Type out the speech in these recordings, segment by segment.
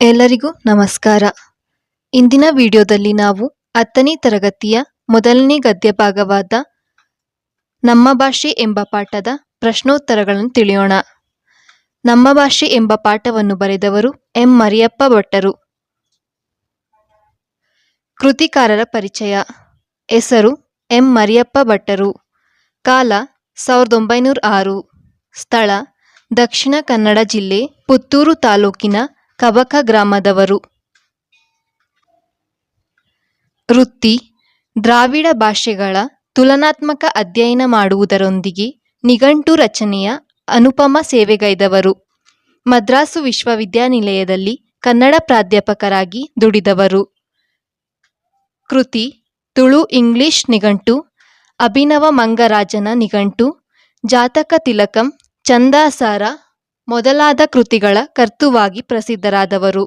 ಎಲ್ಲರಿಗೂ ನಮಸ್ಕಾರ. ಇಂದಿನ ವಿಡಿಯೋದಲ್ಲಿ ನಾವು ಹತ್ತನೇ ತರಗತಿಯ ಮೊದಲನೇ ಗದ್ಯ ಭಾಗವಾದ ನಮ್ಮ ಭಾಷೆ ಎಂಬ ಪಾಠದ ಪ್ರಶ್ನೋತ್ತರಗಳನ್ನು ತಿಳಿಯೋಣ. ನಮ್ಮ ಭಾಷೆ ಎಂಬ ಪಾಠವನ್ನು ಬರೆದವರು ಎಂ. ಮರಿಯಪ್ಪ ಭಟ್ಟರು. ಕೃತಿಕಾರರ ಪರಿಚಯ. ಹೆಸರು ಎಂ. ಮರಿಯಪ್ಪ ಭಟ್ಟರು. ಕಾಲ ಸಾವಿರದ ಒಂಬೈನೂರ ಆರು. ಸ್ಥಳ ದಕ್ಷಿಣ ಕನ್ನಡ ಜಿಲ್ಲೆ ಪುತ್ತೂರು ತಾಲೂಕಿನ ಕಬಕ ಗ್ರಾಮದವರು. ವೃತ್ತಿ, ದ್ರಾವಿಡ ಭಾಷೆಗಳ ತುಲನಾತ್ಮಕ ಅಧ್ಯಯನ ಮಾಡುವುದರೊಂದಿಗೆ ನಿಘಂಟು ರಚನೆಯ ಅನುಪಮ ಸೇವೆಗೈದವರು. ಮದ್ರಾಸು ವಿಶ್ವವಿದ್ಯಾನಿಲಯದಲ್ಲಿ ಕನ್ನಡ ಪ್ರಾಧ್ಯಾಪಕರಾಗಿ ದುಡಿದವರು. ಕೃತಿ, ತುಳು ಇಂಗ್ಲಿಷ್ ನಿಘಂಟು, ಅಭಿನವ ಮಂಗರಾಜನ ನಿಘಂಟು, ಜಾತಕ ತಿಲಕಂ, ಚಂದಾಸಾರ ಮೊದಲಾದ ಕೃತಿಗಳ ಕರ್ತುವಾಗಿ ಪ್ರಸಿದ್ಧರಾದವರು.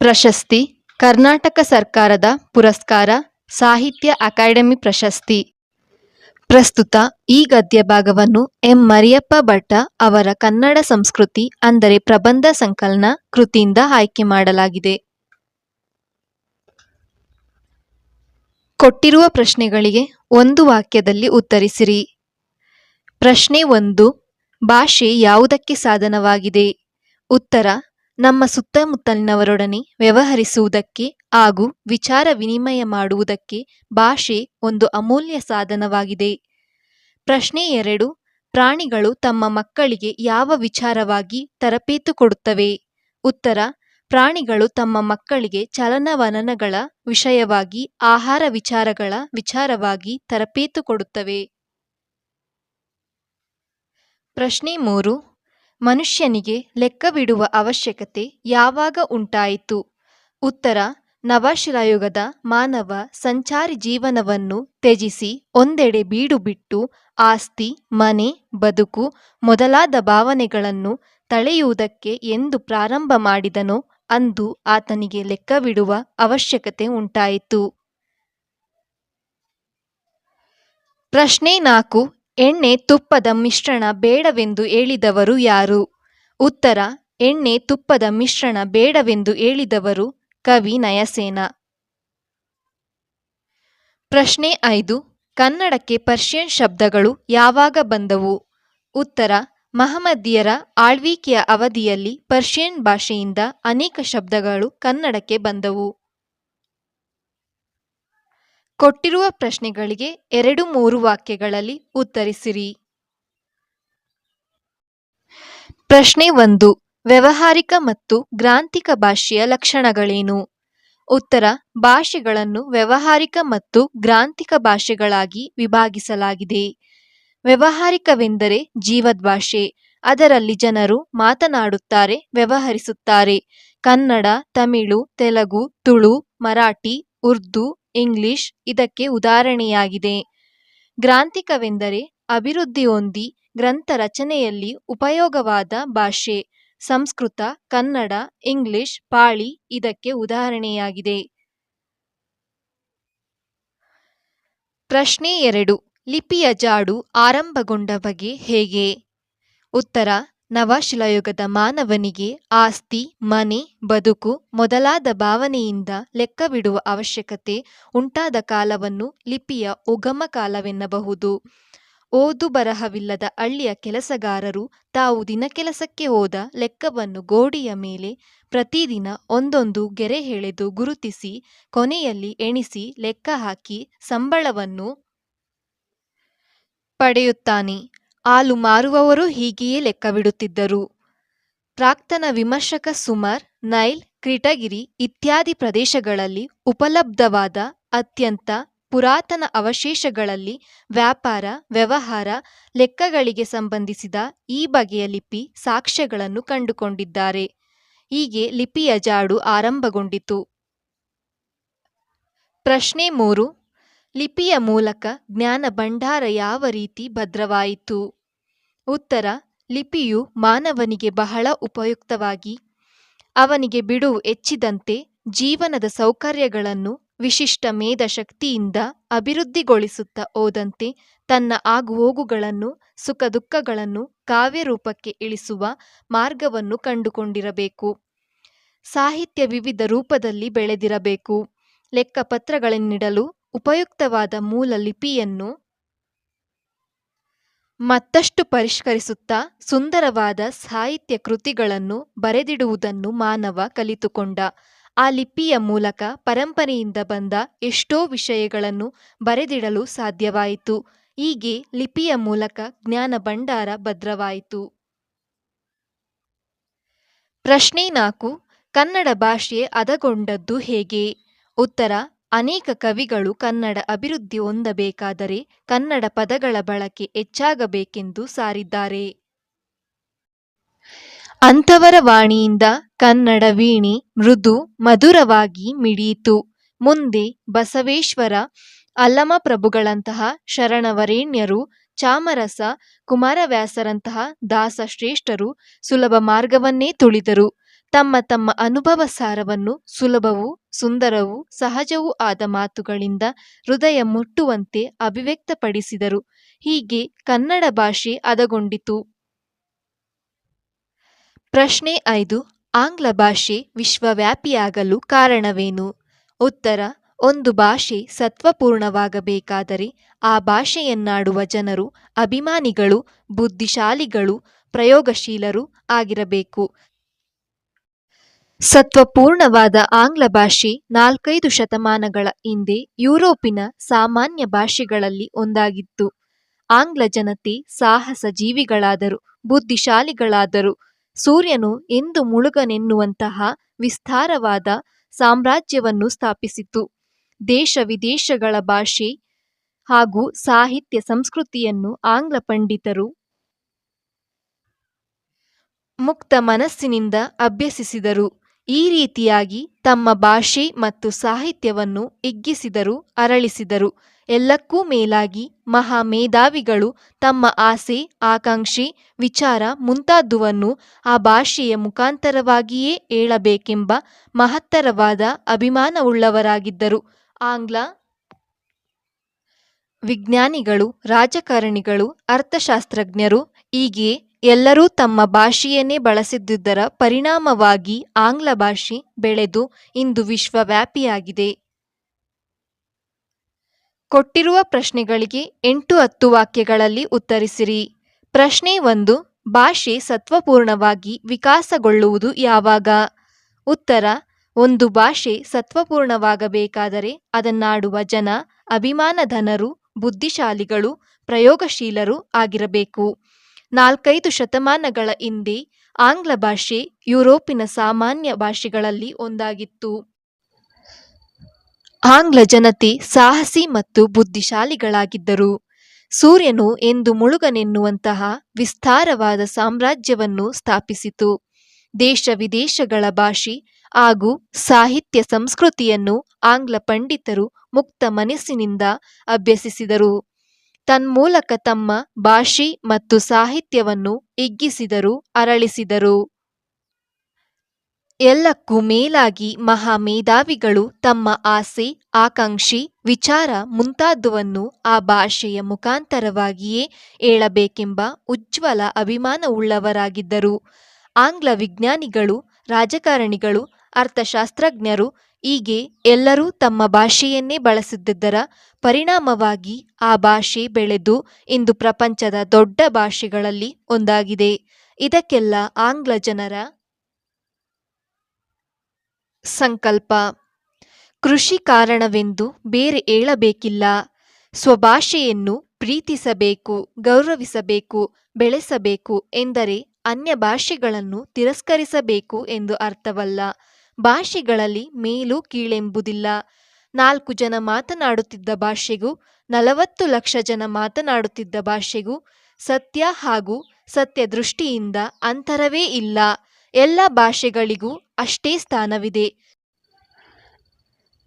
ಪ್ರಶಸ್ತಿ, ಕರ್ನಾಟಕ ಸರ್ಕಾರದ ಪುರಸ್ಕಾರ, ಸಾಹಿತ್ಯ ಅಕಾಡೆಮಿ ಪ್ರಶಸ್ತಿ. ಪ್ರಸ್ತುತ ಈ ಗದ್ಯ ಭಾಗವನ್ನು ಎಂ. ಮರಿಯಪ್ಪ ಭಟ್ಟ ಅವರ ಕನ್ನಡ ಸಂಸ್ಕೃತಿ ಅಂದರೆ ಪ್ರಬಂಧ ಸಂಕಲನ ಕೃತಿಯಿಂದ ಆಯ್ಕೆ ಮಾಡಲಾಗಿದೆ. ಕೊಟ್ಟಿರುವ ಪ್ರಶ್ನೆಗಳಿಗೆ ಒಂದು ವಾಕ್ಯದಲ್ಲಿ ಉತ್ತರಿಸಿರಿ. ಪ್ರಶ್ನೆ ಒಂದು, ಭಾಷೆ ಯಾವುದಕ್ಕೆ ಸಾಧನವಾಗಿದೆ? ಉತ್ತರ, ನಮ್ಮ ಸುತ್ತಮುತ್ತಲಿನವರೊಡನೆ ವ್ಯವಹರಿಸುವುದಕ್ಕೆ ಹಾಗೂ ವಿಚಾರ ವಿನಿಮಯ ಮಾಡುವುದಕ್ಕೆ ಭಾಷೆ ಒಂದು ಅಮೂಲ್ಯ ಸಾಧನವಾಗಿದೆ. ಪ್ರಶ್ನೆ ಎರಡು, ಪ್ರಾಣಿಗಳು ತಮ್ಮ ಮಕ್ಕಳಿಗೆ ಯಾವ ವಿಚಾರವಾಗಿ ತರಬೇತು ಕೊಡುತ್ತವೆ? ಉತ್ತರ, ಪ್ರಾಣಿಗಳು ತಮ್ಮ ಮಕ್ಕಳಿಗೆ ಚಲನವನನಗಳ ವಿಷಯವಾಗಿ, ಆಹಾರ ವಿಚಾರಗಳ ವಿಚಾರವಾಗಿ ತರಬೇತು ಕೊಡುತ್ತವೆ. ಪ್ರಶ್ನೆ ಮೂರು. ಮನುಷ್ಯನಿಗೆ ಲೆಕ್ಕವಿಡುವ ಅವಶ್ಯಕತೆ ಯಾವಾಗ ಉಂಟಾಯಿತು? ಉತ್ತರ ನವಶಿಲಾಯುಗದ ಮಾನವ ಸಂಚಾರಿ ಜೀವನವನ್ನು ತ್ಯಜಿಸಿ ಒಂದೆಡೆ ಬೀಡು ಬಿಟ್ಟು ಆಸ್ತಿ, ಮನೆ, ಬದುಕು ಮೊದಲಾದ ಭಾವನೆಗಳನ್ನು ತಳೆಯುವುದಕ್ಕೆ ಎಂದು ಪ್ರಾರಂಭ ಮಾಡಿದನೋ ಅಂದು ಆತನಿಗೆ ಲೆಕ್ಕವಿಡುವ ಅವಶ್ಯಕತೆ ಉಂಟಾಯಿತು. ಪ್ರಶ್ನೆ ನಾಲ್ಕು. ಎಣ್ಣೆ ತುಪ್ಪದ ಮಿಶ್ರಣ ಬೇಡವೆಂದು ಹೇಳಿದವರು ಯಾರು? ಉತ್ತರ, ಎಣ್ಣೆ ತುಪ್ಪದ ಮಿಶ್ರಣ ಬೇಡವೆಂದು ಹೇಳಿದವರು ಕವಿ ನಯಸೇನ. ಪ್ರಶ್ನೆ ಐದು, ಕನ್ನಡಕ್ಕೆ ಪರ್ಷಿಯನ್ ಶಬ್ದಗಳು ಯಾವಾಗ ಬಂದವು? ಉತ್ತರ, ಮಹಮ್ಮದಿಯರ ಆಳ್ವಿಕೆಯ ಅವಧಿಯಲ್ಲಿ ಪರ್ಷಿಯನ್ ಭಾಷೆಯಿಂದ ಅನೇಕ ಶಬ್ದಗಳು ಕನ್ನಡಕ್ಕೆ ಬಂದವು. ಕೊಟ್ಟಿರುವ ಪ್ರಶ್ನೆಗಳಿಗೆ ಎರಡು ಮೂರು ವಾಕ್ಯಗಳಲ್ಲಿ ಉತ್ತರಿಸಿರಿ. ಪ್ರಶ್ನೆ ಒಂದು, ವ್ಯವಹಾರಿಕ ಮತ್ತು ಗ್ರಾಂಥಿಕ ಭಾಷೆಯ ಲಕ್ಷಣಗಳೇನು? ಉತ್ತರ, ಭಾಷೆಗಳನ್ನು ವ್ಯವಹಾರಿಕ ಮತ್ತು ಗ್ರಾಂಥಿಕ ಭಾಷೆಗಳಾಗಿ ವಿಭಾಗಿಸಲಾಗಿದೆ. ವ್ಯಾವಹಾರಿಕವೆಂದರೆ ಜೀವದ್ಭಾಷೆ, ಅದರಲ್ಲಿ ಜನರು ಮಾತನಾಡುತ್ತಾರೆ, ವ್ಯವಹರಿಸುತ್ತಾರೆ. ಕನ್ನಡ, ತಮಿಳು, ತೆಲುಗು, ತುಳು, ಮರಾಠಿ, ಉರ್ದು ಇಂಗ್ಲಿಷ್ ಇದಕ್ಕೆ ಉದಾಹರಣೆಯಾಗಿದೆ. ಗ್ರಾಂಥಿಕವೆಂದರೆ ಅಭಿವೃದ್ಧಿ ಹೊಂದಿ ಗ್ರಂಥ ರಚನೆಯಲ್ಲಿ ಉಪಯೋಗವಾದ ಭಾಷೆ, ಸಂಸ್ಕೃತ, ಕನ್ನಡ, ಇಂಗ್ಲಿಷ್, ಪಾಳಿ ಇದಕ್ಕೆ ಉದಾಹರಣೆಯಾಗಿದೆ. ಪ್ರಶ್ನೆ ಎರಡು, ಲಿಪಿಯ ಜಾಡು ಆರಂಭಗೊಂಡ ಬಗೆ ಹೇಗೆ? ಉತ್ತರ ನವಶಿಲಾಯುಗದ ಮಾನವನಿಗೆ ಆಸ್ತಿ, ಮನೆ, ಬದುಕು ಮೊದಲಾದ ಭಾವನೆಯಿಂದ ಲೆಕ್ಕವಿಡುವ ಅವಶ್ಯಕತೆ ಉಂಟಾದ ಕಾಲವನ್ನು ಲಿಪಿಯ ಉಗಮ ಕಾಲವೆನ್ನಬಹುದು. ಓದು ಬರಹವಿಲ್ಲದ ಹಳ್ಳಿಯ ಕೆಲಸಗಾರರು ತಾವು ದಿನಕೆಲಸಕ್ಕೆ ಹೋದ ಲೆಕ್ಕವನ್ನು ಗೋಡೆಯ ಮೇಲೆ ಪ್ರತಿದಿನ ಒಂದೊಂದು ಗೆರೆ ಎಳೆದು ಗುರುತಿಸಿ, ಕೊನೆಯಲ್ಲಿ ಎಣಿಸಿ ಲೆಕ್ಕ ಹಾಕಿ ಸಂಬಳವನ್ನು ಪಡೆಯುತ್ತಾನೆ. ಹಾಲು ಮಾರುವವರು ಹೀಗೆಯೇ ಲೆಕ್ಕವಿಡುತ್ತಿದ್ದರು. ಪ್ರಾಕ್ತನ ವಿಮರ್ಶಕ ಸುಮರ್, ನೈಲ್, ಕ್ರಿಟಗಿರಿ ಇತ್ಯಾದಿ ಪ್ರದೇಶಗಳಲ್ಲಿ ಉಪಲಬ್ಧವಾದ ಅತ್ಯಂತ ಪುರಾತನ ಅವಶೇಷಗಳಲ್ಲಿ ವ್ಯಾಪಾರ, ವ್ಯವಹಾರ, ಲೆಕ್ಕಗಳಿಗೆ ಸಂಬಂಧಿಸಿದ ಈ ಬಗೆಯ ಲಿಪಿ ಸಾಕ್ಷ್ಯಗಳನ್ನು ಕಂಡುಕೊಂಡಿದ್ದಾರೆ. ಹೀಗೆ ಲಿಪಿಯ ಜಾಡು ಆರಂಭಗೊಂಡಿತು. ಪ್ರಶ್ನೆ ಮೂರು. ಲಿಪಿಯ ಮೂಲಕ ಜ್ಞಾನ ಭಂಡಾರ ಯಾವ ರೀತಿ ಭದ್ರವಾಯಿತು? ಉತ್ತರ, ಲಿಪಿಯು ಮಾನವನಿಗೆ ಬಹಳ ಉಪಯುಕ್ತವಾಗಿ, ಅವನಿಗೆ ಬಿಡುವು ಹೆಚ್ಚಿದಂತೆ ಜೀವನದ ಸೌಕರ್ಯಗಳನ್ನು ವಿಶಿಷ್ಟ ಮೇಧಶಕ್ತಿಯಿಂದ ಅಭಿವೃದ್ಧಿಗೊಳಿಸುತ್ತಾ ಹೋದಂತೆ ತನ್ನ ಆಗುಹೋಗುಗಳನ್ನು ಸುಖ ದುಃಖಗಳನ್ನು ಕಾವ್ಯರೂಪಕ್ಕೆ ಇಳಿಸುವ ಮಾರ್ಗವನ್ನು ಕಂಡುಕೊಂಡಿರಬೇಕು. ಸಾಹಿತ್ಯ ವಿವಿಧ ರೂಪದಲ್ಲಿ ಬೆಳೆದಿರಬೇಕು. ಲೆಕ್ಕಪತ್ರಗಳನ್ನಿಡಲು ಉಪಯುಕ್ತವಾದ ಮೂಲ ಲಿಪಿಯನ್ನು ಮತ್ತಷ್ಟು ಪರಿಷ್ಕರಿಸುತ್ತಾ ಸುಂದರವಾದ ಸಾಹಿತ್ಯ ಕೃತಿಗಳನ್ನು ಬರೆದಿಡುವುದನ್ನು ಮಾನವ ಕಲಿತುಕೊಂಡ. ಆ ಲಿಪಿಯ ಮೂಲಕ ಪರಂಪರೆಯಿಂದ ಬಂದ ಎಷ್ಟೋ ವಿಷಯಗಳನ್ನು ಬರೆದಿಡಲು ಸಾಧ್ಯವಾಯಿತು. ಹೀಗೆ ಲಿಪಿಯ ಮೂಲಕ ಜ್ಞಾನ ಭಂಡಾರ ಭದ್ರವಾಯಿತು. ಪ್ರಶ್ನೆ ನಾಲ್ಕು, ಕನ್ನಡ ಭಾಷೆ ಅದಗೊಂಡದ್ದು ಹೇಗೆ? ಉತ್ತರ ಅನೇಕ ಕವಿಗಳು ಕನ್ನಡ ಅಭಿವೃದ್ಧಿ ಹೊಂದಬೇಕಾದರೆ ಕನ್ನಡ ಪದಗಳ ಬಳಕೆ ಹೆಚ್ಚಾಗಬೇಕೆಂದು ಸಾರಿದ್ದಾರೆ. ಅಂಥವರ ವಾಣಿಯಿಂದ ಕನ್ನಡ ವೀಣೆ ಮೃದು ಮಧುರವಾಗಿ ಮಿಡಿಯಿತು. ಮುಂದೆ ಬಸವೇಶ್ವರ, ಅಲ್ಲಮಪ್ರಭುಗಳಂತಹ ಶರಣವರೇಣ್ಯರು, ಚಾಮರಸ, ಕುಮಾರವ್ಯಾಸರಂತಹ ದಾಸ ಶ್ರೇಷ್ಠರು ಸುಲಭ ಮಾರ್ಗವನ್ನೇ ತುಳಿದರು. ತಮ್ಮ ತಮ್ಮ ಅನುಭವ ಸಾರವನ್ನು ಸುಲಭವೂ ಸುಂದರವೂ ಸಹಜವೂ ಆದ ಮಾತುಗಳಿಂದ ಹೃದಯ ಮುಟ್ಟುವಂತೆ ಅಭಿವ್ಯಕ್ತಪಡಿಸಿದರು. ಹೀಗೆ ಕನ್ನಡ ಭಾಷೆ ಹದಗೊಂಡಿತು. ಪ್ರಶ್ನೆ ಐದು. ಆಂಗ್ಲ ಭಾಷೆ ವಿಶ್ವವ್ಯಾಪಿಯಾಗಲು ಕಾರಣವೇನು? ಉತ್ತರ. ಒಂದು ಭಾಷೆ ಸತ್ವಪೂರ್ಣವಾಗಬೇಕಾದರೆ ಆ ಭಾಷೆಯನ್ನಾಡುವ ಜನರು, ಅಭಿಮಾನಿಗಳು, ಬುದ್ಧಿಶಾಲಿಗಳು, ಪ್ರಯೋಗಶೀಲರು ಆಗಿರಬೇಕು. ಸತ್ವಪೂರ್ಣವಾದ ಆಂಗ್ಲ ಭಾಷೆ ನಾಲ್ಕೈದು ಶತಮಾನಗಳ ಹಿಂದೆ ಯುರೋಪಿನ ಸಾಮಾನ್ಯ ಭಾಷೆಗಳಲ್ಲಿ ಒಂದಾಗಿತ್ತು. ಆಂಗ್ಲ ಜನತೆ ಸಾಹಸ ಜೀವಿಗಳಾದರು, ಬುದ್ಧಿಶಾಲಿಗಳಾದರು. ಸೂರ್ಯನು ಎಂದು ಮುಳುಗನೆನ್ನುವಂತಹ ವಿಸ್ತಾರವಾದ ಸಾಮ್ರಾಜ್ಯವನ್ನು ಸ್ಥಾಪಿಸಿತು. ದೇಶ ವಿದೇಶಗಳ ಭಾಷೆ ಹಾಗೂ ಸಾಹಿತ್ಯ ಸಂಸ್ಕೃತಿಯನ್ನು ಆಂಗ್ಲ ಪಂಡಿತರು ಮುಕ್ತ ಮನಸ್ಸಿನಿಂದ ಅಭ್ಯಸಿಸಿದರು. ಈ ರೀತಿಯಾಗಿ ತಮ್ಮ ಭಾಷೆ ಮತ್ತು ಸಾಹಿತ್ಯವನ್ನು ಇಗ್ಗಿಸಿದರು, ಅರಳಿಸಿದರು. ಎಲ್ಲಕ್ಕೂ ಮೇಲಾಗಿ ಮಹಾ ಮೇಧಾವಿಗಳು ತಮ್ಮ ಆಸೆ, ಆಕಾಂಕ್ಷೆ, ವಿಚಾರ ಮುಂತಾದುವನ್ನು ಆ ಭಾಷೆಯ ಮುಖಾಂತರವಾಗಿಯೇ ಹೇಳಬೇಕೆಂಬ ಮಹತ್ತರವಾದ ಅಭಿಮಾನವುಳ್ಳವರಾಗಿದ್ದರು. ಆಂಗ್ಲ ವಿಜ್ಞಾನಿಗಳು, ರಾಜಕಾರಣಿಗಳು, ಅರ್ಥಶಾಸ್ತ್ರಜ್ಞರು ಹೀಗೆ ಎಲ್ಲರೂ ತಮ್ಮ ಭಾಷೆಯನ್ನೇ ಬಳಸಿದ್ದುದರ ಪರಿಣಾಮವಾಗಿ ಆಂಗ್ಲ ಭಾಷೆ ಬೆಳೆದು ಇಂದು ವಿಶ್ವವ್ಯಾಪಿಯಾಗಿದೆ. ಕೊಟ್ಟಿರುವ ಪ್ರಶ್ನೆಗಳಿಗೆ ಎಂಟು ಹತ್ತು ವಾಕ್ಯಗಳಲ್ಲಿ ಉತ್ತರಿಸಿರಿ. ಪ್ರಶ್ನೆ ಒಂದು, ಭಾಷೆ ಸತ್ವಪೂರ್ಣವಾಗಿ ವಿಕಾಸಗೊಳ್ಳುವುದು ಯಾವಾಗ? ಉತ್ತರ, ಒಂದು ಭಾಷೆ ಸತ್ವಪೂರ್ಣವಾಗಬೇಕಾದರೆ ಅದನ್ನಾಡುವ ಜನ, ಅಭಿಮಾನಧನರು, ಬುದ್ಧಿಶಾಲಿಗಳು, ಪ್ರಯೋಗಶೀಲರು ಆಗಿರಬೇಕು. ನಾಲ್ಕೈದು ಶತಮಾನಗಳ ಹಿಂದೆ ಆಂಗ್ಲ ಭಾಷೆ ಯುರೋಪಿನ ಸಾಮಾನ್ಯ ಭಾಷೆಗಳಲ್ಲಿ ಒಂದಾಗಿತ್ತು. ಆಂಗ್ಲ ಜನತೆ ಸಾಹಸಿ ಮತ್ತು ಬುದ್ಧಿಶಾಲಿಗಳಾಗಿದ್ದರು. ಸೂರ್ಯನು ಎಂದು ಮುಳುಗನೆನ್ನುವಂತಹ ವಿಸ್ತಾರವಾದ ಸಾಮ್ರಾಜ್ಯವನ್ನು ಸ್ಥಾಪಿಸಿತು. ದೇಶ ವಿದೇಶಗಳ ಭಾಷೆ ಹಾಗೂ ಸಾಹಿತ್ಯ ಸಂಸ್ಕೃತಿಯನ್ನು ಆಂಗ್ಲ ಪಂಡಿತರು ಮುಕ್ತ ಮನಸ್ಸಿನಿಂದ ಅಭ್ಯಸಿಸಿದರು. ತನ್ಮೂಲಕ ತಮ್ಮ ಭಾಷೆ ಮತ್ತು ಸಾಹಿತ್ಯವನ್ನು ಹಿಗ್ಗಿಸಿದರು ಅರಳಿಸಿದರು. ಎಲ್ಲಕ್ಕೂ ಮೇಲಾಗಿ ಮಹಾ ಮೇಧಾವಿಗಳು ತಮ್ಮ ಆಸೆ, ಆಕಾಂಕ್ಷಿ, ವಿಚಾರ ಮುಂತಾದುವನ್ನು ಆ ಭಾಷೆಯ ಮುಖಾಂತರವಾಗಿಯೇ ಹೇಳಬೇಕೆಂಬ ಉಜ್ವಲ ಅಭಿಮಾನವುಳ್ಳವರಾಗಿದ್ದರು. ಆಂಗ್ಲ ವಿಜ್ಞಾನಿಗಳು ರಾಜಕಾರಣಿಗಳು, ಅರ್ಥಶಾಸ್ತ್ರಜ್ಞರು ಹೀಗೆ ಎಲ್ಲರೂ ತಮ್ಮ ಭಾಷೆಯನ್ನೇ ಬಳಸುತ್ತಿದ್ದರ ಪರಿಣಾಮವಾಗಿ ಆ ಭಾಷೆ ಬೆಳೆದು ಇಂದು ಪ್ರಪಂಚದ ದೊಡ್ಡ ಭಾಷೆಗಳಲ್ಲಿ ಒಂದಾಗಿದೆ. ಇದಕ್ಕೆಲ್ಲ ಆಂಗ್ಲ ಜನರ ಸಂಕಲ್ಪ. ಕೃಷಿ ಕಾರಣವೆಂದು ಬೇರೆ ಹೇಳಬೇಕಿಲ್ಲ. ಸ್ವಭಾಷೆಯನ್ನು ಪ್ರೀತಿಸಬೇಕು, ಗೌರವಿಸಬೇಕು, ಬೆಳೆಸಬೇಕು ಎಂದರೆ ಅನ್ಯ ಭಾಷೆಗಳನ್ನು ತಿರಸ್ಕರಿಸಬೇಕು ಎಂದು ಅರ್ಥವಲ್ಲ. ಭಾಷೆಗಳಲ್ಲಿ ಮೇಲು ಕೀಳೆಂಬುದಿಲ್ಲ. ನಾಲ್ಕು ಜನ ಮಾತನಾಡುತ್ತಿದ್ದ ಭಾಷೆಗೂ, ನಲವತ್ತು ಲಕ್ಷ ಜನ ಮಾತನಾಡುತ್ತಿದ್ದ ಭಾಷೆಗೂ ಸತ್ಯ ಹಾಗೂ ಸತ್ಯ ದೃಷ್ಟಿಯಿಂದ ಅಂತರವೇ ಇಲ್ಲ. ಎಲ್ಲ ಭಾಷೆಗಳಿಗೂ ಅಷ್ಟೇ ಸ್ಥಾನವಿದೆ.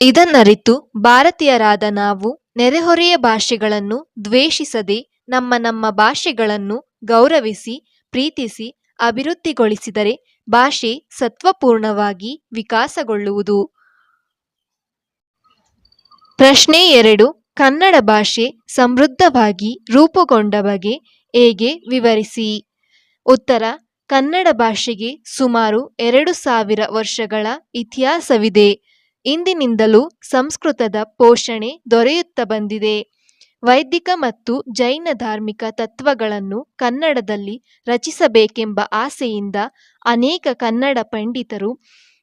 ಇದನ್ನರಿತು ಭಾರತೀಯರಾದ ನಾವು ನೆರೆಹೊರೆಯ ಭಾಷೆಗಳನ್ನು ದ್ವೇಷಿಸದೆ ನಮ್ಮ ನಮ್ಮ ಭಾಷೆಗಳನ್ನು ಗೌರವಿಸಿ, ಪ್ರೀತಿಸಿ, ಅಭಿವೃದ್ಧಿಗೊಳಿಸಿದರೆ ಭಾಷೆ ಸತ್ವಪೂರ್ಣವಾಗಿ ವಿಕಾಸಗೊಳ್ಳುವುದು. ಪ್ರಶ್ನೆ ಎರಡು, ಕನ್ನಡ ಭಾಷೆ ಸಮೃದ್ಧವಾಗಿ ರೂಪುಗೊಂಡ ಬಗೆ ಹೇಗೆ ವಿವರಿಸಿ? ಉತ್ತರ, ಕನ್ನಡ ಭಾಷೆಗೆ ಸುಮಾರು ಎರಡು ಸಾವಿರ ವರ್ಷಗಳ ಇತಿಹಾಸವಿದೆ. ಇಂದಿನಿಂದಲೂ ಸಂಸ್ಕೃತದ ಪೋಷಣೆ ದೊರೆಯುತ್ತಾ ಬಂದಿದೆ. ವೈದಿಕ ಮತ್ತು ಜೈನ ಧಾರ್ಮಿಕ ತತ್ವಗಳನ್ನು ಕನ್ನಡದಲ್ಲಿ ರಚಿಸಬೇಕೆಂಬ ಆಸೆಯಿಂದ ಅನೇಕ ಕನ್ನಡ ಪಂಡಿತರು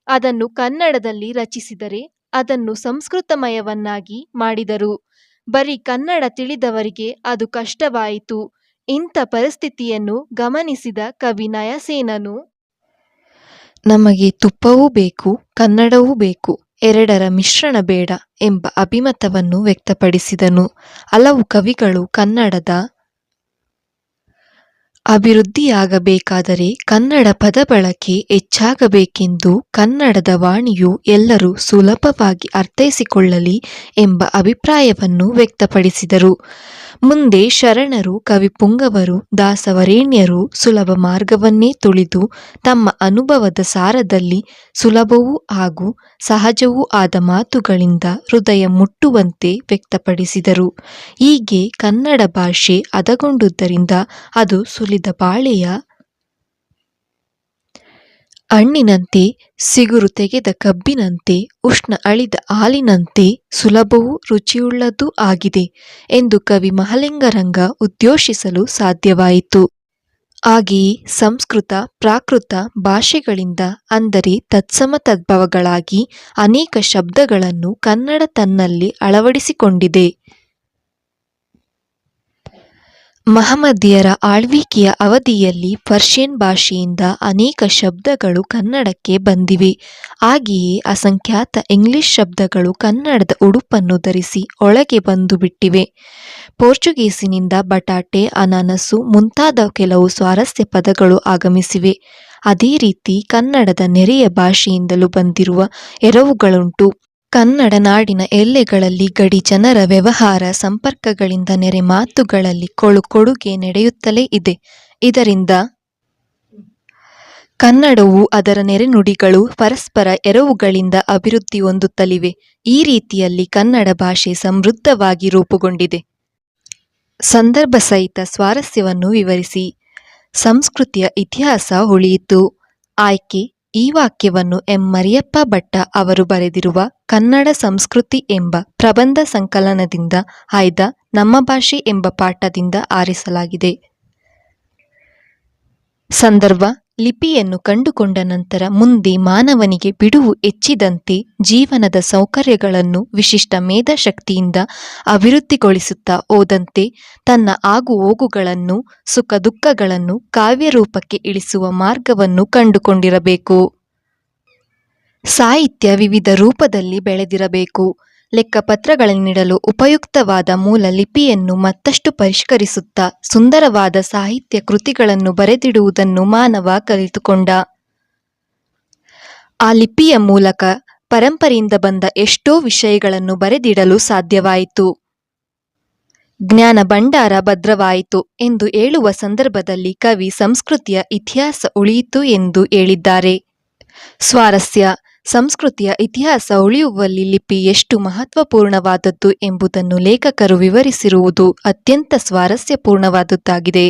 ಅದನ್ನು ಕನ್ನಡದಲ್ಲಿ ರಚಿಸಿದರೆ ಅದನ್ನು ಸಂಸ್ಕೃತಮಯವನ್ನಾಗಿ ಮಾಡಿದರು. ಬರೀ ಕನ್ನಡ ತಿಳಿದವರಿಗೆ ಅದು ಕಷ್ಟವಾಯಿತು. ಇಂಥ ಪರಿಸ್ಥಿತಿಯನ್ನು ಗಮನಿಸಿದ ಕವಿ ನಯಸೇನನು, ನಮಗೆ ತುಪ್ಪವೂ ಬೇಕು, ಕನ್ನಡವೂ ಬೇಕು. ಎರಡರ ಮಿಶ್ರಣ ಬೇಡ ಎಂಬ ಅಭಿಮತವನ್ನು ವ್ಯಕ್ತಪಡಿಸಿದನು. ಹಲವು ಕವಿಗಳು ಕನ್ನಡದ ಅಭಿವೃದ್ಧಿಯಾಗಬೇಕಾದರೆ ಕನ್ನಡ ಪದ ಬಳಕೆ ಹೆಚ್ಚಾಗಬೇಕೆಂದು ಕನ್ನಡದ ವಾಣಿಯು ಎಲ್ಲರೂ ಸುಲಭವಾಗಿ ಅರ್ಥೈಸಿಕೊಳ್ಳಲಿ ಎಂಬ ಅಭಿಪ್ರಾಯವನ್ನು ವ್ಯಕ್ತಪಡಿಸಿದರು. ಮುಂದೆ ಶರಣರು ಕವಿಪುಂಗವರು ದಾಸವರೇಣ್ಯರು ಸುಲಭ ಮಾರ್ಗವನ್ನೇ ತುಳಿದು ತಮ್ಮ ಅನುಭವದ ಸಾರದಲ್ಲಿ ಸುಲಭವೂ ಹಾಗೂ ಸಹಜವೂ ಆದ ಮಾತುಗಳಿಂದ ಹೃದಯ ಮುಟ್ಟುವಂತೆ ವ್ಯಕ್ತಪಡಿಸಿದರು. ಹೀಗೆ ಕನ್ನಡ ಭಾಷೆ ಅದಗೊಂಡುದರಿಂದ ಅದು ಸುಲಿದ ಬಾಳೆಯ ಹಣ್ಣಿನಂತೆ, ಸಿಗುರು ತೆಗೆದ ಕಬ್ಬಿನಂತೆ, ಉಷ್ಣ ಅಳಿದ ಹಾಲಿನಂತೆ ಸುಲಭವೂ ರುಚಿಯುಳ್ಳದ್ದೂ ಆಗಿದೆ ಎಂದು ಕವಿ ಮಹಲಿಂಗರಂಗ ಉದ್ಘೋಷಿಸಲು ಸಾಧ್ಯವಾಯಿತು. ಹಾಗೆಯೇ ಸಂಸ್ಕೃತ, ಪ್ರಾಕೃತ ಭಾಷೆಗಳಿಂದ ಅಂದರೆ ತತ್ಸಮ ತದ್ಭವಗಳಾಗಿ ಅನೇಕ ಶಬ್ದಗಳನ್ನು ಕನ್ನಡ ತನ್ನಲ್ಲಿ ಅಳವಡಿಸಿಕೊಂಡಿದೆ. ಮಹಮ್ಮದೀಯರ ಆಳ್ವಿಕೆಯ ಅವಧಿಯಲ್ಲಿ ಪರ್ಷಿಯನ್ ಭಾಷೆಯಿಂದ ಅನೇಕ ಶಬ್ದಗಳು ಕನ್ನಡಕ್ಕೆ ಬಂದಿವೆ. ಹಾಗೆಯೇ ಅಸಂಖ್ಯಾತ ಇಂಗ್ಲಿಷ್ ಶಬ್ದಗಳು ಕನ್ನಡದ ಉಡುಪನ್ನು ಧರಿಸಿ ಒಳಗೆ ಬಂದು ಬಿಟ್ಟಿವೆ ಪೋರ್ಚುಗೀಸಿನಿಂದ ಬಟಾಟೆ, ಅನಾನಸು ಮುಂತಾದ ಕೆಲವು ಸ್ವಾರಸ್ಯ ಪದಗಳು ಆಗಮಿಸಿವೆ. ಅದೇ ರೀತಿ ಕನ್ನಡದ ನೆರೆಯ ಭಾಷೆಯಿಂದಲೂ ಬಂದಿರುವ ಎರವುಗಳುಂಟು. ಕನ್ನಡ ನಾಡಿನ ಎಲ್ಲೆಗಳಲ್ಲಿ ಗಡಿ ಜನರ ವ್ಯವಹಾರ, ಸಂಪರ್ಕಗಳಿಂದ ನೆರೆ ಮಾತುಗಳಲ್ಲಿ ಕೊಳು ಕೊಡುಗೆ ನಡೆಯುತ್ತಲೇ ಇದೆ. ಇದರಿಂದ ಕನ್ನಡವು ಅದರ ನೆರೆನುಡಿಗಳು ಪರಸ್ಪರ ಎರವುಗಳಿಂದ ಅಭಿವೃದ್ಧಿ ಹೊಂದುತ್ತಲಿವೆ. ಈ ರೀತಿಯಲ್ಲಿ ಕನ್ನಡ ಭಾಷೆ ಸಮೃದ್ಧವಾಗಿ ರೂಪುಗೊಂಡಿದೆ. ಸಂದರ್ಭ ಸಹಿತ ಸ್ವಾರಸ್ಯವನ್ನು ವಿವರಿಸಿ, ಸಂಸ್ಕೃತಿಯ ಇತಿಹಾಸ ಉಳಿಯಿತು. ಆಯ್ಕೆ ಈ ವಾಕ್ಯವನ್ನು ಎಂ. ಮರಿಯಪ್ಪ ಭಟ್ಟ ಅವರು ಬರೆದಿರುವ ಕನ್ನಡ ಸಂಸ್ಕೃತಿ ಎಂಬ ಪ್ರಬಂಧ ಸಂಕಲನದಿಂದ ಆಯ್ದ ನಮ್ಮ ಭಾಷೆ ಎಂಬ ಪಾಠದಿಂದ ಆರಿಸಲಾಗಿದೆ. ಸಂದರ್ಭ ಲಿಪಿಯನ್ನು ಕಂಡುಕೊಂಡ ನಂತರ ಮುಂದೆ ಮಾನವನಿಗೆ ಬಿಡುವು ಹೆಚ್ಚಿದಂತೆ ಜೀವನದ ಸೌಕರ್ಯಗಳನ್ನು ವಿಶಿಷ್ಟ ಮೇಧಾಶಕ್ತಿಯಿಂದ ಅಭಿವೃದ್ಧಿಗೊಳಿಸುತ್ತಾ ಹೋದಂತೆ ತನ್ನ ಆಗು ಹೋಗುಗಳನ್ನು ಸುಖ ದುಃಖಗಳನ್ನು ಕಾವ್ಯರೂಪಕ್ಕೆ ಇಳಿಸುವ ಮಾರ್ಗವನ್ನು ಕಂಡುಕೊಂಡಿರಬೇಕು. ಸಾಹಿತ್ಯ ವಿವಿಧ ರೂಪದಲ್ಲಿ ಬೆಳೆದಿರಬೇಕು. ಲೆಕ್ಕಪತ್ರಗಳನ್ನಿಡಲು ಉಪಯುಕ್ತವಾದ ಮೂಲ ಲಿಪಿಯನ್ನು ಮತ್ತಷ್ಟು ಪರಿಷ್ಕರಿಸುತ್ತಾ ಸುಂದರವಾದ ಸಾಹಿತ್ಯ ಕೃತಿಗಳನ್ನು ಬರೆದಿಡುವುದನ್ನು ಮಾನವ ಕಲಿತುಕೊಂಡ. ಆ ಲಿಪಿಯ ಮೂಲಕ ಪರಂಪರೆಯಿಂದ ಬಂದ ಎಷ್ಟೋ ವಿಷಯಗಳನ್ನು ಬರೆದಿಡಲು ಸಾಧ್ಯವಾಯಿತು. ಜ್ಞಾನ ಭಂಡಾರ ಭದ್ರವಾಯಿತು ಎಂದು ಹೇಳುವ ಸಂದರ್ಭದಲ್ಲಿ ಕವಿ ಸಂಸ್ಕೃತಿಯ ಇತಿಹಾಸ ಉಳಿಯಿತು ಎಂದು ಹೇಳಿದ್ದಾರೆ. ಸ್ವಾರಸ್ಯ ಸಂಸ್ಕೃತಿಯ ಇತಿಹಾಸ ಉಳಿಯುವಲ್ಲಿ ಲಿಪಿ ಎಷ್ಟು ಮಹತ್ವಪೂರ್ಣವಾದದ್ದು ಎಂಬುದನ್ನು ಲೇಖಕರು ವಿವರಿಸಿರುವುದು ಅತ್ಯಂತ ಸ್ವಾರಸ್ಯಪೂರ್ಣವಾದದ್ದಾಗಿದೆ.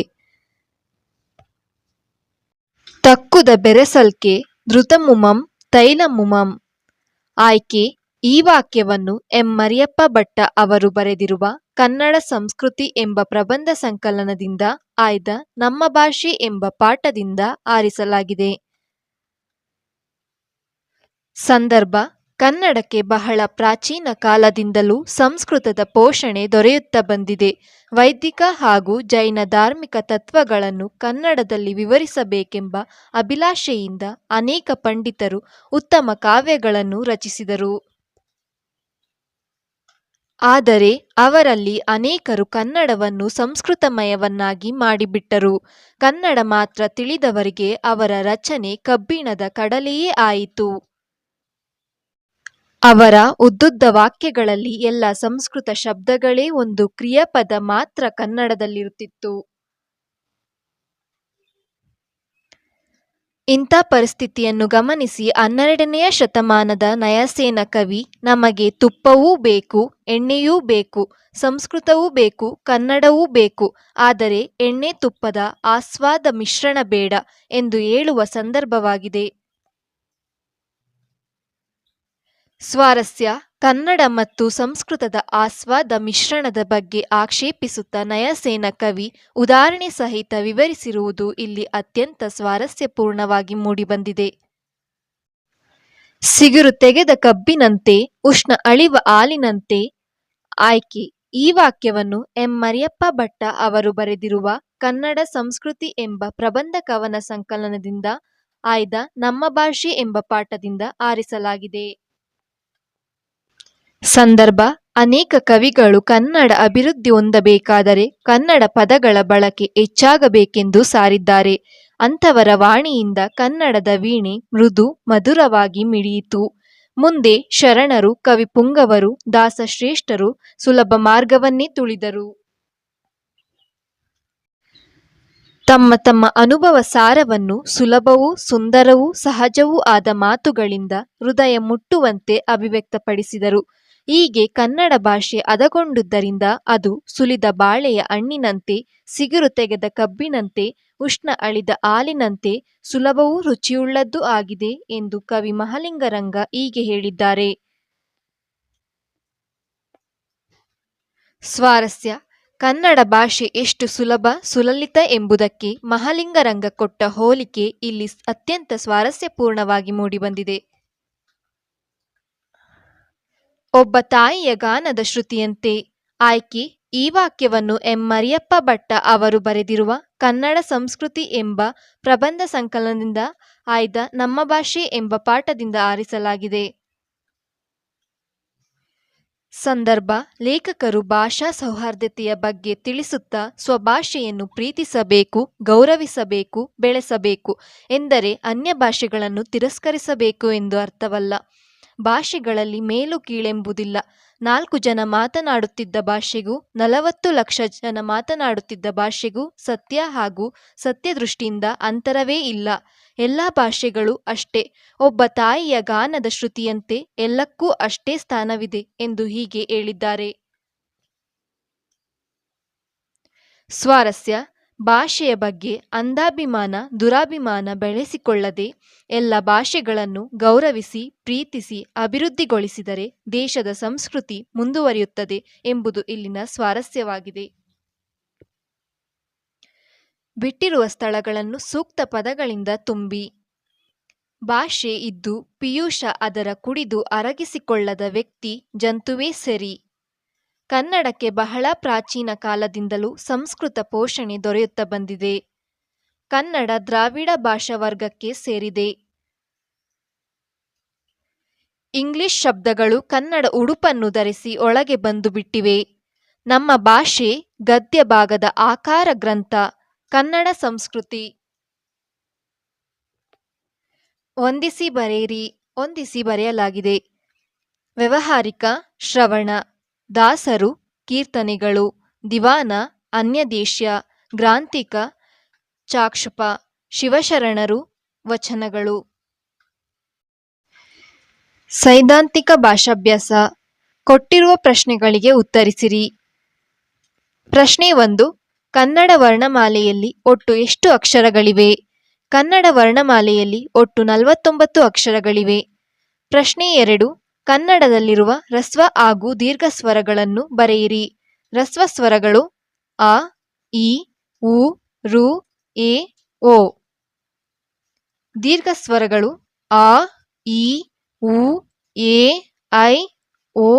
ತಕ್ಕುದ ಬೆರೆಸಲ್ಕೆ ಧೃತಮುಮಂ ತೈಲಮುಮಂ ಆಯ್ಕೆ ಈ ವಾಕ್ಯವನ್ನು ಎಂ ಮರಿಯಪ್ಪ ಭಟ್ಟ ಅವರು ಬರೆದಿರುವ ಕನ್ನಡ ಸಂಸ್ಕೃತಿ ಎಂಬ ಪ್ರಬಂಧ ಸಂಕಲನದಿಂದ ಆಯ್ದ ನಮ್ಮ ಭಾಷೆ ಎಂಬ ಪಾಠದಿಂದ ಆರಿಸಲಾಗಿದೆ. ಸಂದರ್ಭ, ಕನ್ನಡಕ್ಕೆ ಬಹಳ ಪ್ರಾಚೀನ ಕಾಲದಿಂದಲೂ ಸಂಸ್ಕೃತದ ಪೋಷಣೆ ದೊರೆಯುತ್ತಾ ಬಂದಿದೆ. ವೈದಿಕ ಹಾಗೂ ಜೈನ ಧಾರ್ಮಿಕ ತತ್ವಗಳನ್ನು ಕನ್ನಡದಲ್ಲಿ ವಿವರಿಸಬೇಕೆಂಬ ಅಭಿಲಾಷೆಯಿಂದ ಅನೇಕ ಪಂಡಿತರು ಉತ್ತಮ ಕಾವ್ಯಗಳನ್ನು ರಚಿಸಿದರು. ಆದರೆ ಅವರಲ್ಲಿ ಅನೇಕರು ಕನ್ನಡವನ್ನು ಸಂಸ್ಕೃತಮಯವನ್ನಾಗಿ ಮಾಡಿಬಿಟ್ಟರು. ಕನ್ನಡ ಮಾತ್ರ ತಿಳಿದವರಿಗೆ ಅವರ ರಚನೆ ಕಬ್ಬಿಣದ ಕಡಲೆಯೇ ಆಯಿತು. ಅವರ ಉದ್ದುದ್ದ ವಾಕ್ಯಗಳಲ್ಲಿ ಎಲ್ಲ ಸಂಸ್ಕೃತ ಶಬ್ದಗಳೇ ಒಂದು ಕ್ರಿಯಾಪದ ಮಾತ್ರ ಕನ್ನಡದಲ್ಲಿರುತ್ತಿತ್ತು. ಇಂಥ ಪರಿಸ್ಥಿತಿಯನ್ನು ಗಮನಿಸಿ ಹನ್ನೆರಡನೆಯ ಶತಮಾನದ ನಯಸೇನ ಕವಿ, ನಮಗೆ ತುಪ್ಪವೂ ಬೇಕು, ಎಣ್ಣೆಯೂ ಬೇಕು, ಸಂಸ್ಕೃತವೂ ಬೇಕು, ಕನ್ನಡವೂ ಬೇಕು, ಆದರೆ ಎಣ್ಣೆ ತುಪ್ಪದ ಆಸ್ವಾದ ಮಿಶ್ರಣ ಬೇಡ ಎಂದು ಹೇಳುವ ಸಂದರ್ಭವಾಗಿದೆ. ಸ್ವಾರಸ್ಯ ಕನ್ನಡ ಮತ್ತು ಸಂಸ್ಕೃತದ ಆಸ್ವಾದ ಮಿಶ್ರಣದ ಬಗ್ಗೆ ಆಕ್ಷೇಪಿಸುತ್ತಾ ನಯಸೇನ ಕವಿ ಉದಾಹರಣೆ ಸಹಿತ ವಿವರಿಸಿರುವುದು ಇಲ್ಲಿ ಅತ್ಯಂತ ಸ್ವಾರಸ್ಯಪೂರ್ಣವಾಗಿ ಮೂಡಿಬಂದಿದೆ. ಸಿಗುರು ತೆಗೆದ ಕಬ್ಬಿನಂತೆ, ಉಷ್ಣ ಅಳಿವ ಹಾಲಿನಂತೆ ಆಯ್ಕೆ. ಈ ವಾಕ್ಯವನ್ನು ಎಂ. ಮರಿಯಪ್ಪ ಭಟ್ಟ ಅವರು ಬರೆದಿರುವ ಕನ್ನಡ ಸಂಸ್ಕೃತಿ ಎಂಬ ಪ್ರಬಂಧ ಕವನ ಸಂಕಲನದಿಂದ ಆಯ್ದ ನಮ್ಮ ಭಾಷೆ ಎಂಬ ಪಾಠದಿಂದ ಆರಿಸಲಾಗಿದೆ. ಸಂದರ್ಭ, ಅನೇಕ ಕವಿಗಳು ಕನ್ನಡ ಅಭಿವೃದ್ಧಿ ಹೊಂದಬೇಕಾದರೆ ಕನ್ನಡ ಪದಗಳ ಬಳಕೆ ಹೆಚ್ಚಾಗಬೇಕೆಂದು ಸಾರಿದ್ದಾರೆ. ಅಂಥವರ ವಾಣಿಯಿಂದ ಕನ್ನಡದ ವೀಣೆ ಮೃದು, ಮಧುರವಾಗಿ ಮಿಡಿಯಿತು. ಮುಂದೆ ಶರಣರು ಕವಿಪುಂಗವರು ದಾಸಶ್ರೇಷ್ಠರು ಸುಲಭ ಮಾರ್ಗವನ್ನೇ ತುಳಿದರು. ತಮ್ಮ ತಮ್ಮ ಅನುಭವ ಸಾರವನ್ನು ಸುಲಭವೂ ಸುಂದರವೂ ಸಹಜವೂ ಆದ ಮಾತುಗಳಿಂದ ಹೃದಯ ಮುಟ್ಟುವಂತೆ ಅಭಿವ್ಯಕ್ತಪಡಿಸಿದರು. ಹೀಗೆ ಕನ್ನಡ ಭಾಷೆ ಅದಗೊಂಡುದರಿಂದ ಅದು ಸುಲಿದ ಬಾಳೆಯ ಹಣ್ಣಿನಂತೆ, ಸಿಗುರು ತೆಗೆದ ಕಬ್ಬಿನಂತೆ, ಉಷ್ಣ ಅಳಿದ ಹಾಲಿನಂತೆ ಸುಲಭವೂ ರುಚಿಯುಳ್ಳದ್ದು ಆಗಿದೆ ಎಂದು ಕವಿ ಮಹಾಲಿಂಗರಂಗ ಹೀಗೆ ಹೇಳಿದ್ದಾರೆ. ಸ್ವಾರಸ್ಯ, ಕನ್ನಡ ಭಾಷೆ ಎಷ್ಟು ಸುಲಭ, ಸುಲಲಿತ ಎಂಬುದಕ್ಕೆ ಮಹಾಲಿಂಗರಂಗ ಕೊಟ್ಟ ಹೋಲಿಕೆ ಇಲ್ಲಿ ಅತ್ಯಂತ ಸ್ವಾರಸ್ಯಪೂರ್ಣವಾಗಿ ಮೂಡಿಬಂದಿದೆ. ಒಬ್ಬ ತಾಯಿಯ ಗಾನದ ಶ್ರುತಿಯಂತೆ, ಆಯ್ಕೆ, ಈ ವಾಕ್ಯವನ್ನು ಎಂ. ಮರಿಯಪ್ಪ ಭಟ್ಟ ಅವರು ಬರೆದಿರುವ ಕನ್ನಡ ಸಂಸ್ಕೃತಿ ಎಂಬ ಪ್ರಬಂಧ ಸಂಕಲನದಿಂದ ಆಯ್ದ ನಮ್ಮ ಭಾಷೆ ಎಂಬ ಪಾಠದಿಂದ ಆರಿಸಲಾಗಿದೆ. ಸಂದರ್ಭ, ಲೇಖಕರು ಭಾಷಾ ಸೌಹಾರ್ದತೆಯ ಬಗ್ಗೆ ತಿಳಿಸುತ್ತಾ ಸ್ವಭಾಷೆಯನ್ನು ಪ್ರೀತಿಸಬೇಕು, ಗೌರವಿಸಬೇಕು, ಬೆಳೆಸಬೇಕು, ಎಂದರೆ ಅನ್ಯ ಭಾಷೆಗಳನ್ನು ತಿರಸ್ಕರಿಸಬೇಕು ಎಂದು ಅರ್ಥವಲ್ಲ. ಭಾಷೆಗಳಲ್ಲಿ ಮೇಲು ಕೀಳೆಂಬುದಿಲ್ಲ. ನಾಲ್ಕು ಜನ ಮಾತನಾಡುತ್ತಿದ್ದ ಭಾಷೆಗೂ, ನಲವತ್ತು ಲಕ್ಷ ಜನ ಮಾತನಾಡುತ್ತಿದ್ದ ಭಾಷೆಗೂ ಸತ್ಯ ಹಾಗೂ ಸತ್ಯದೃಷ್ಟಿಯಿಂದ ಅಂತರವೇ ಇಲ್ಲ. ಎಲ್ಲ ಭಾಷೆಗಳು ಅಷ್ಟೇ. ಒಬ್ಬ ತಾಯಿಯ ಗಾನದ ಶ್ರುತಿಯಂತೆ ಎಲ್ಲಕ್ಕೂ ಅಷ್ಟೇ ಸ್ಥಾನವಿದೆ ಎಂದು ಹೀಗೆ ಹೇಳಿದ್ದಾರೆ. ಸ್ವಾರಸ್ಯ ಭಾಷೆಯ ಬಗ್ಗೆ ಅಂಧಾಭಿಮಾನ, ದುರಾಭಿಮಾನ ಬೆಳೆಸಿಕೊಳ್ಳದೆ ಎಲ್ಲ ಭಾಷೆಗಳನ್ನು ಗೌರವಿಸಿ, ಪ್ರೀತಿಸಿ, ಅಭಿವೃದ್ಧಿಗೊಳಿಸಿದರೆ ದೇಶದ ಸಂಸ್ಕೃತಿ ಮುಂದುವರಿಯುತ್ತದೆ ಎಂಬುದು ಇಲ್ಲಿನ ಸ್ವಾರಸ್ಯವಾಗಿದೆ. ಬಿಟ್ಟಿರುವ ಸ್ಥಳಗಳನ್ನು ಸೂಕ್ತ ಪದಗಳಿಂದ ತುಂಬಿ. ಭಾಷೆ ಇದ್ದು, ಪಿಯೂಷ ಅದರ ಕುಡಿದು ಅರಗಿಸಿಕೊಳ್ಳದ ವ್ಯಕ್ತಿ ಜಂತುವೇ ಸರಿ. ಕನ್ನಡಕ್ಕೆ ಬಹಳ ಪ್ರಾಚೀನ ಕಾಲದಿಂದಲೂ ಸಂಸ್ಕೃತ ಪೋಷಣೆ ದೊರೆಯುತ್ತಾ ಬಂದಿದೆ. ಕನ್ನಡ ದ್ರಾವಿಡ ಭಾಷಾ ವರ್ಗಕ್ಕೆ ಸೇರಿದೆ. ಇಂಗ್ಲಿಷ್ ಶಬ್ದಗಳು ಕನ್ನಡ ಉಡುಪನ್ನು ಧರಿಸಿ ಒಳಗೆ ಬಂದು ಬಿಟ್ಟಿವೆ. ನಮ್ಮ ಭಾಷೆ ಗದ್ಯ ಭಾಗದ ಆಕಾರ ಗ್ರಂಥ, ಕನ್ನಡ ಸಂಸ್ಕೃತಿ. ಹೊಂದಿಸಿ ಬರೆಯಿರಿ, ಹೊಂದಿಸಿ ಬರೆಯಲಾಗಿದೆ. ವ್ಯವಹಾರಿಕ, ಶ್ರವಣ ದಾಸರು, ಕೀರ್ತನೆಗಳು, ದಿವಾನ, ಅನ್ಯದೇಶ್ಯ, ಗ್ರಾಂಥಿಕ, ಚಾಕ್ಷುಪ, ಶಿವಶರಣರು, ವಚನಗಳು. ಸೈದ್ಧಾಂತಿಕ ಭಾಷಾಭ್ಯಾಸ. ಕೊಟ್ಟಿರುವ ಪ್ರಶ್ನೆಗಳಿಗೆ ಉತ್ತರಿಸಿರಿ. ಪ್ರಶ್ನೆ ಒಂದು, ಕನ್ನಡ ವರ್ಣಮಾಲೆಯಲ್ಲಿ ಒಟ್ಟು ಎಷ್ಟು ಅಕ್ಷರಗಳಿವೆ? ಕನ್ನಡ ವರ್ಣಮಾಲೆಯಲ್ಲಿ ಒಟ್ಟು ನಲವತ್ತೊಂಬತ್ತು ಅಕ್ಷರಗಳಿವೆ. ಪ್ರಶ್ನೆ ಎರಡು ಕನ್ನಡದಲ್ಲಿರುವ ಹ್ರಸ್ವ ಹಾಗೂ ದೀರ್ಘ ಸ್ವರಗಳನ್ನು ಬರೆಯಿರಿ. ಹ್ರಸ್ವ ಸ್ವರಗಳು ಅ, ಇ, ಉ, ರು, ಎ, ಓ. ದೀರ್ಘ ಸ್ವರಗಳು ಆ ಇ, ಉ, ಎ, ಐ, ಓ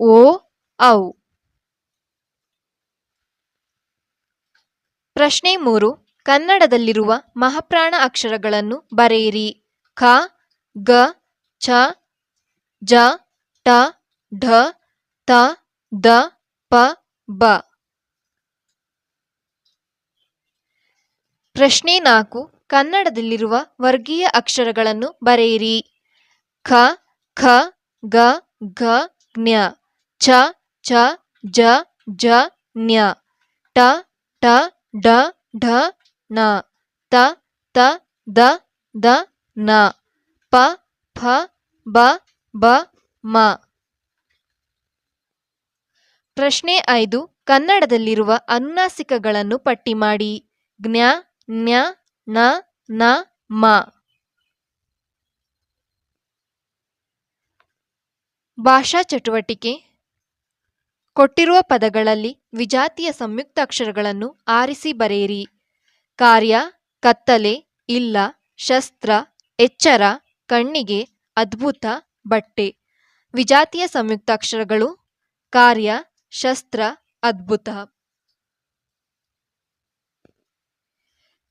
ಓ, ಔ. ಪ್ರಶ್ನೆ ಮೂರು. ಕನ್ನಡದಲ್ಲಿರುವ ಮಹಾಪ್ರಾಣ ಅಕ್ಷರಗಳನ್ನು ಬರೆಯಿರಿ. ಖ, ಗ ಛ ಜ, ಟ, ಢ, ತ, ದ, ಪ, ಬ. ಪ್ರಶ್ನೆ ನಾಲ್ಕು, ಕನ್ನಡದಲ್ಲಿರುವ ವರ್ಗೀಯ ಅಕ್ಷರಗಳನ್ನು ಬರೆಯಿರಿ. ಖ ಖ, ಗ, ಘ, ಜ್ಞ. ಛ ಛ ಜ ಜ ಜ್ಞ ಟ ಟ, ಡ, ಢ, ನ. ತ ತ, ದ ದ, ನ. ಪ ಫ ಬ ಬ, ಮ. ಪ್ರಶ್ನೆ ಐದು. ಕನ್ನಡದಲ್ಲಿರುವ ಅನುನಾಸಿಕಗಳನ್ನು ಪಟ್ಟಿ ಮಾಡಿ. ಜ್ಞ ಜ್ಞ ನ ನ, ಮ. ಭಾಷಾ ಚಟುವಟಿಕೆ. ಕೊಟ್ಟಿರುವ ಪದಗಳಲ್ಲಿ ವಿಜಾತಿಯ ಸಂಯುಕ್ತಾಕ್ಷರಗಳನ್ನು ಆರಿಸಿ ಬರೆಯಿರಿ. ಕಾರ್ಯ, ಕತ್ತಲೆ, ಇಲ್ಲ, ಶಸ್ತ್ರ, ಎಚ್ಚರ, ಕಣ್ಣಿಗೆ, ಅದ್ಭುತ ಬಟ್ಟೆ, ವಿಜಾತಿಯ ಸಂಯುಕ್ತಾಕ್ಷರಗಳು ಕಾರ್ಯ, ಶಸ್ತ್ರ, ಅದ್ಭುತ.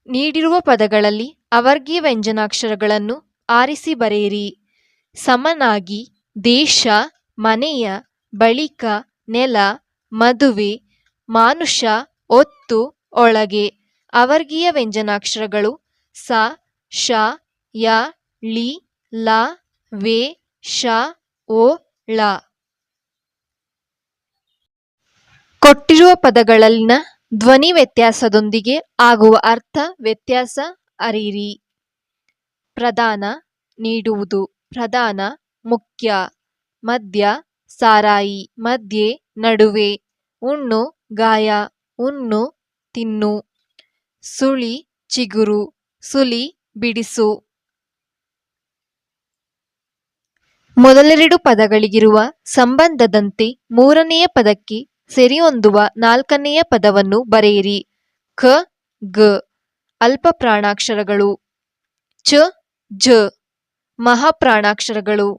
ನೀಡಿರುವ ಪದಗಳಲ್ಲಿ ಅವರ್ಗೀಯ ವ್ಯಂಜನಾಕ್ಷರಗಳನ್ನು ಆರಿಸಿ ಬರೆಯಿರಿ. ಸಮನಾಗಿ, ದೇಶ, ಮನೆಯ, ಬಳಿಕ, ನೆಲ, ಮದುವೆ, ಮಾನುಷ, ಒತ್ತು, ಒಳಗೆ ಅವರ್ಗೀಯ ವ್ಯಂಜನಾಕ್ಷರಗಳು ಸ, ಶ, ಯ, ಳಿ, ಲ, ವೆ ಶ ಓ ಳ. ಕೊಟ್ಟಿರುವ ಪದಗಳಲ್ಲಿನ ಧ್ವನಿ ವ್ಯತ್ಯಾಸದೊಂದಿಗೆ ಆಗುವ ಅರ್ಥ ವ್ಯತ್ಯಾಸ ಅರಿರಿ. ಪ್ರಧಾನ, ನೀಡುವುದು. ಪ್ರಧಾನ, ಮುಖ್ಯ. ಮಧ್ಯ ಸಾರಾಯಿ. ಮಧ್ಯೆ, ನಡುವೆ. ಉಣ್ಣು, ಗಾಯ. ಉಣ್ಣು, ತಿನ್ನು. ಸುಳಿ, ಚಿಗುರು. ಸುಲಿ ಬಿಡಿಸು. ಮೊದಲೆರಡು ಪದಗಳಿಗಿರುವ ಸಂಬಂಧದಂತೆ ಮೂರನೆಯ ಪದಕ್ಕೆ ಸೆರೆಹೊಂದುವ ನಾಲ್ಕನೆಯ ಪದವನ್ನು ಬರೆಯಿರಿ. ಖ, ಗ, ಅಲ್ಪ ಪ್ರಾಣಾಕ್ಷರಗಳು. ಚ, ಜ, ಮಹಾಪ್ರಾಣಾಕ್ಷರಗಳು.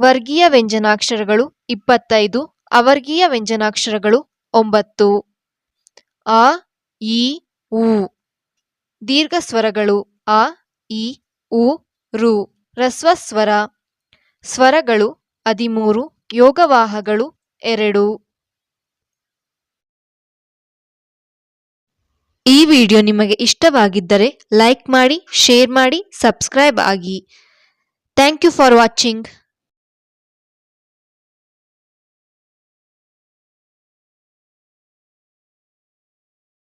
ವರ್ಗೀಯ ವ್ಯಂಜನಾಕ್ಷರಗಳು ಇಪ್ಪತ್ತೈದು, ಅವರ್ಗೀಯ ವ್ಯಂಜನಾಕ್ಷರಗಳು ಒಂಬತ್ತು. ಅ ಇ ಉ ದೀರ್ಘ ಸ್ವರಗಳು ಅ ಇ ಉ ರು. ಹ್ರಸ್ವ ಸ್ವರ ಸ್ವರಗಳು ಹದಿಮೂರು, ಯೋಗವಾಹಗಳು ಎರಡು. ಈ ವಿಡಿಯೋ ನಿಮಗೆ ಇಷ್ಟವಾಗಿದ್ದರೆ ಲೈಕ್ ಮಾಡಿ, ಶೇರ್ ಮಾಡಿ, ಸಬ್ಸ್ಕ್ರೈಬ್ ಆಗಿ. Thank you for watching.